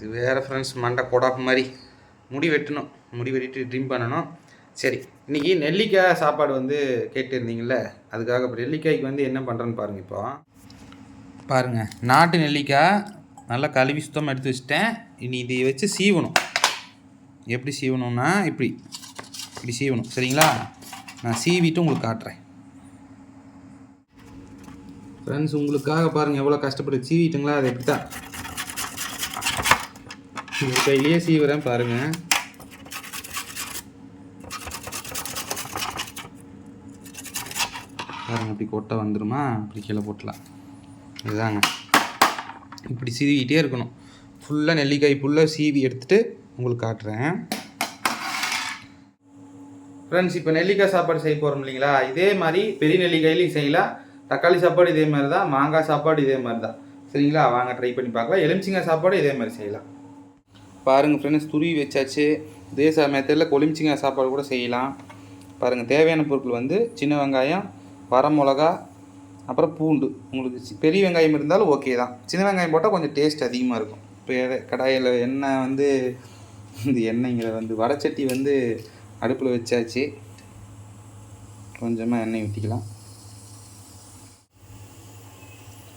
இது வேறு ஃப்ரெண்ட்ஸ் மண்டை கொடாப் மாதிரி முடி வெட்டணும். முடி வெட்டிட்டு ட்ரிம் பண்ணணும். சரி இன்றைக்கி நெல்லிக்காய் சாப்பாடு வந்து கேட்டுருந்தீங்கள அதுக்காக இப்போ நெல்லிக்காய்க்கு வந்து என்ன பண்ணுறேன்னு பாருங்கள் இப்போ. பாருங்கள் நாட்டு நெல்லிக்காய் நல்லா கழுவி சுத்தமாக எடுத்து வச்சிட்டேன். இனி இதை வச்சு சீவணும். எப்படி சீவணும்னா இப்படி. இப்படி சீவணும். சரிங்களா? நான் சீவிட்டு உங்களுக்கு காட்டுறேன். ஃப்ரெண்ட்ஸ் உங்களுக்காக பாருங்கள் எவ்வளோ கஷ்டப்பட்டு சீவிட்டுங்களா அது எப்படி தான் கையிலேயே சீவுறேன் பாருங்கள் பாருங்க இப்படி கொட்டை வந்துருமா? இப்படி கீழே போட்டலாம். இதுதாங்க. இப்படி சீவிக்கிட்டே இருக்கணும். ஃபுல்லாக நெல்லிக்காய் ஃபுல்லாக சீவி எடுத்துகிட்டு உங்களுக்கு காட்டுறேன். ஃப்ரெண்ட்ஸ் இப்போ நெல்லிக்காய் சாப்பாடு செய்ய போகிறோம் இல்லைங்களா? இதே மாதிரி பெரிய நெல்லிக்காயிலையும் செய்யலாம். தக்காளி சாப்பாடு இதே மாதிரி தான் மாங்காய் சாப்பாடு இதே மாதிரி தான். சரிங்களா? வாங்க ட்ரை பண்ணி பார்க்கலாம். எலுமிச்சிங்காய் சாப்பாடு இதே மாதிரி செய்யலாம். பாருங்கள் ஃப்ரெண்ட்ஸ் துருவி வச்சாச்சு. இதே சமயத்தில் கொலிமிச்சிங்காய் சாப்பாடு கூட செய்யலாம். பாருங்கள் தேவையான பொருட்கள் வந்து சின்ன வெங்காயம் வரமிளகா அப்புறம் பூண்டு. உங்களுக்கு பெரிய வெங்காயம் இருந்தாலும் ஓகே தான். சின்ன வெங்காயம் போட்டால் கொஞ்சம் டேஸ்ட் அதிகமாக இருக்கும். இப்போ கடாயில் எண்ணெய் வந்து இந்த எண்ணெய்ங்கிற வந்து வடச்சட்டி வந்து அடுப்பில் வச்சாச்சு. கொஞ்சமாக எண்ணெய் ஊற்றிக்கலாம்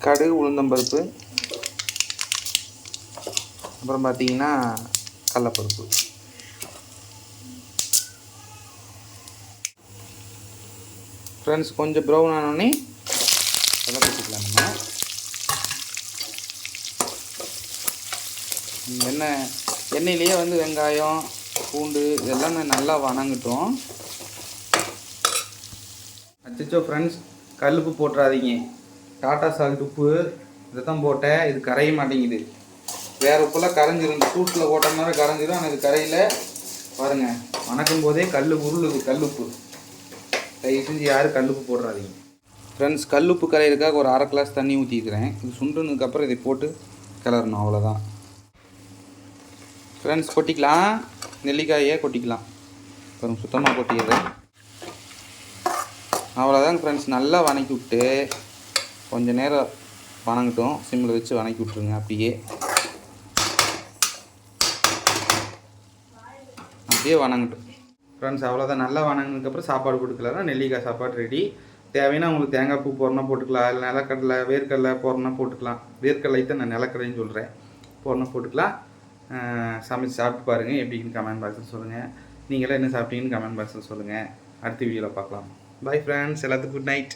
கடுகு உளுந்தம்பருப்பு அப்புறம் பார்த்தீங்கன்னா கடலப்பருப்பு. ஃப்ரெண்ட்ஸ் கொஞ்சம் ப்ரௌன் ஆனோடனே இதெல்லாம் நம்ம. எண்ணெய் எண்ணெயிலேயே வந்து வெங்காயம் பூண்டு இதெல்லாம் நல்லா வணங்கட்டும். அச்சோ ஃப்ரெண்ட்ஸ் கல்லுப்பு போட்டுறாதீங்க. டாட்டா சால்ட் உப்பு இதை தான் போட்டேன். இது கரைய மாட்டேங்குது. வேற உப்புலாம் கரைஞ்சிரும். சூட்டில் சூட்டில் போட்டோம்னால கரைஞ்சிரும். ஆனால் இது கரையில் பாருங்கள் வணக்கும் போதே கல் உருளுது கல்லுப்பு. தயவு செஞ்சு யாரும் கல்லுப்பு போடுறாதீங்க ஃப்ரெண்ட்ஸ் கல்லுப்பு கரையிறதுக்காக ஒரு அரை கிளாஸ் தண்ணி ஊற்றிக்கிறேன் இது சுண்டுனதுக்கப்புறம் இதை போட்டு கிளறணும். அவ்வளோதான் ஃப்ரெண்ட்ஸ் கொட்டிக்கலாம். நெல்லிக்காயை கொட்டிக்கலாம். அப்புறம் சுத்தமாக கொட்டிடுறேன் அவ்வளோதாங்க ஃப்ரெண்ட்ஸ் நல்லா வணக்கி விட்டு கொஞ்சம் நேரம் வணங்கட்டும். சிம்மில் வச்சு வணக்கி விட்ருங்க அப்படியே. அப்படியே வணங்கட்டும். ஃப்ரெண்ட்ஸ் அவ்வளோதான் நல்லா வணங்கினதுக்கப்புறம் சாப்பாடு கொடுக்கலன்னா நெல்லிக்காய் சாப்பாடு ரெடி தேவைன்னா உங்களுக்கு தேங்காய் பூ போடணும் போட்டுக்கலாம். இல்லை நிலக்கடலை வேர்க்கடலை போடணும் போட்டுக்கலாம். வேர்க்கடலை தான் நான் நிலக்கடலைன்னு சொல்கிறேன் போடணும் போட்டுக்கலாம். சமைச்சு சாப்பிட்டு பாருங்கள் எப்படின்னு கமெண்ட் பாக்ஸில் சொல்லுங்கள் நீங்களாம் என்ன சாப்பிட்டீங்கன்னு கமெண்ட் பாக்ஸில் சொல்லுங்கள் அடுத்த வீடியோவில் பார்க்கலாம். பை ஃப்ரெண்ட்ஸ் எல்லாத்துக்கும் குட் நைட்